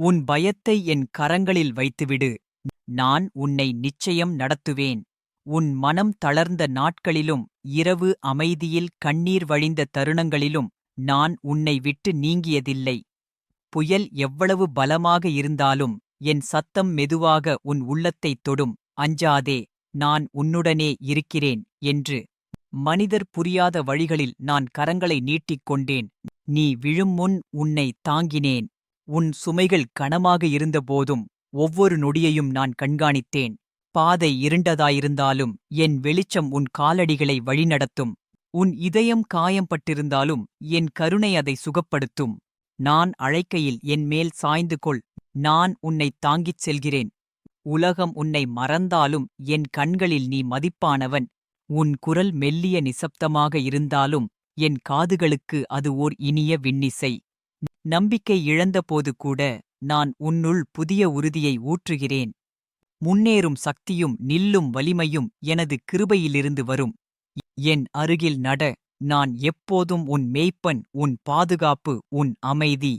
உன் பயத்தை என் கரங்களில் வைத்துவிடு. நான் உன்னை நிச்சயம் நடத்துவேன். உன் மனம் தளர்ந்த நாட்களிலும் இரவு அமைதியில் கண்ணீர் வழிந்த தருணங்களிலும் நான் உன்னை விட்டு நீங்கியதில்லை. புயல் எவ்வளவு பலமாக இருந்தாலும் என் சத்தம் மெதுவாக உன் உள்ளத்தைத் தொடும். அஞ்சாதே நான் உன்னுடனே இருக்கிறேன் என்று. மனிதர் புரியாத வழிகளில் நான் கரங்களை நீட்டிக் கொண்டேன். நீ விழும்முன் உன்னை தாங்கினேன். உன் சுமைகள் கனமாக இருந்தபோதும் ஒவ்வொரு நொடியையும் நான் கண்காணித்தேன். பாதை இருண்டதாயிருந்தாலும் என் வெளிச்சம் உன் காலடிகளை வழிநடத்தும். உன் இதயம் காயம்பட்டிருந்தாலும் என் கருணை அதை சுகப்படுத்தும். நான் அழைக்கையில் என் மேல் சாய்ந்து கொள். நான் உன்னை தாங்கிச் செல்கிறேன். உலகம் உன்னை மறந்தாலும் என் கண்களில் நீ மதிப்பானவன். உன் குரல் மெல்லிய நிசப்தமாக இருந்தாலும் என் காதுகளுக்கு அது ஓர் இனிய விண்ணிசை. நம்பிக்கை இழந்தபோது கூட நான் உன்னுள் புதிய உறுதியை ஊற்றுகிறேன். முன்னேறும் சக்தியும் நில்லும் வலிமையும் எனது கிருபையிலிருந்து வரும். என் அருகில் நட நான் எப்போதும் உன் மேய்ப்பன் உன் பாதுகாப்பு உன் அமைதி.